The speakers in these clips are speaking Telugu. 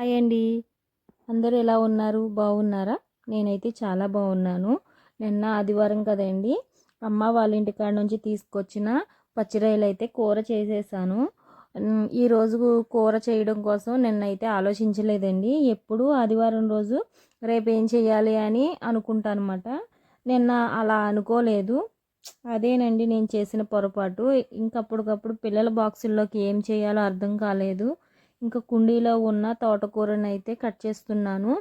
హాయ్ అండి. అందరు ఎలా ఉన్నారు? బాగున్నారా? నేనైతే చాలా బాగున్నాను. నిన్న ఆదివారం కదండి అమ్మ వాళ్ళ ఇంటికాడ నుంచి తీసుకొచ్చిన పచ్చిరాయలు అయితే కూర చేసేసాను. ఈరోజు కూర చేయడం కోసం నిన్నైతే ఆలోచించలేదండి. ఎప్పుడు ఆదివారం రోజు రేపు ఏం చేయాలి అని అనుకుంటానమాట. నిన్న అలా అనుకోలేదు. అదేనండి నేను చేసిన పొరపాటు. ఇంకప్పటికప్పుడు పిల్లల బాక్సుల్లోకి ఏం చేయాలో అర్థం కాలేదు. ఇంకా కుండీలో ఉన్న తోటకూరని అయితే కట్ చేస్తున్నాను.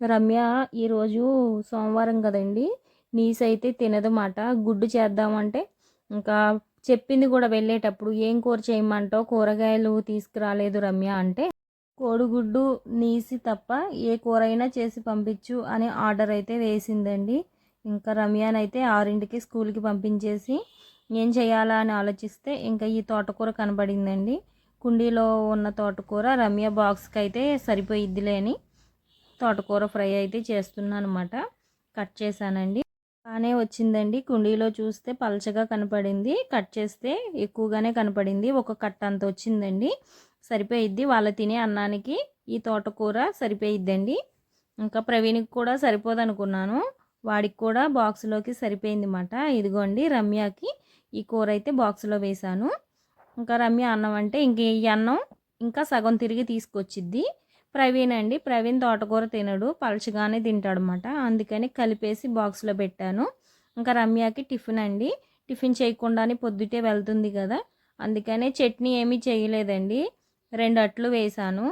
రమ్య ఈరోజు సోమవారం కదండి. నీస్ అయితే తినదన్నమాట గుడ్డు చేద్దామంటే ఇంకా చెప్పింది కూడా వెళ్ళేటప్పుడు ఏం కూర చేయమంటావు? కూరగాయలు తీసుకురాలేదు రమ్య అంటే. కోడిగుడ్డు నీసి తప్ప ఏ కూర అయినా చేసి పంపించు అని ఆర్డర్ అయితే వేసిందండి. ఇంకా రమ్యనైతే ఆరింటికి స్కూల్కి పంపించేసి ఏం చేయాలా అని ఆలోచిస్తే ఇంకా ఈ తోటకూర కనబడిందండి. కుండీలో ఉన్న తోటకూర రమ్య బాక్స్కి అయితే సరిపోయిద్దిలే అని తోటకూర ఫ్రై అయితే చేస్తున్నాను అనమాట కట్ చేశానండి. బాగానే వచ్చిందండి. కుండీలో చూస్తే పలచగా కనపడింది. కట్ చేస్తే ఎక్కువగానే కనపడింది. ఒక కట్ అంత వచ్చిందండి. సరిపోయిద్ది. వాళ్ళ తినే అన్నానికి ఈ తోటకూర సరిపోయిద్దండి. ఇంకా ప్రవీణ్కి కూడా సరిపోదు అనుకున్నాను వాడికి కూడా బాక్స్లోకి సరిపోయింది అన్నమాట ఇదిగోండి రమ్యకి ఈ కూర అయితే బాక్స్లో వేశాను. ఇంకా రమ్య అన్నం అంటే ఇంక ఈ అన్నం ఇంకా సగం తిరిగి తీసుకొచ్చిద్ది. ప్రవీణ్ అండి ప్రవీణ్ తోటకూర తినడు పలచగానే తింటాడనమాట అందుకని కలిపేసి బాక్స్లో పెట్టాను. ఇంకా రమ్యకి టిఫిన్ అండి. టిఫిన్ చేయకుండానే పొద్దుటే వెళ్తుంది కదా. అందుకనే చట్నీ ఏమీ చేయలేదండి. రెండు అట్లు వేశాను.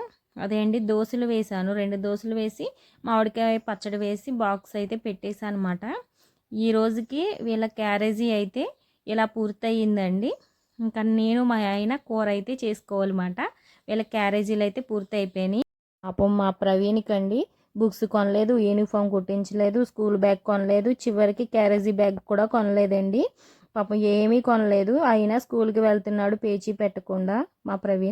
అదే అండి దోశలు వేశాను. రెండు దోశలు వేసి మామిడికాయ పచ్చడి వేసి బాక్స్ అయితే పెట్టేశాను అనమాట ఈ రోజుకి వీళ్ళ క్యారేజీ అయితే ఇలా పూర్తయిందండి. ఇంకా నేను మా ఆయన కూర అయితే చేసుకోవాలన్నమాట. వీళ్ళ క్యారేజీలు అయితే పూర్తి అయిపోయినాయి పాపం మా ప్రవీణ్కండి బుక్స్ కొనలేదు యూనిఫామ్ కుట్టించలేదు స్కూల్ బ్యాగ్ కొనలేదు చివరికి క్యారేజీ బ్యాగ్ కూడా కొనలేదండి. పాపం ఏమీ కొనలేదు. అయినా స్కూల్కి వెళ్తున్నాడు పేచీ పెట్టకుండా మా ప్రవీణ్.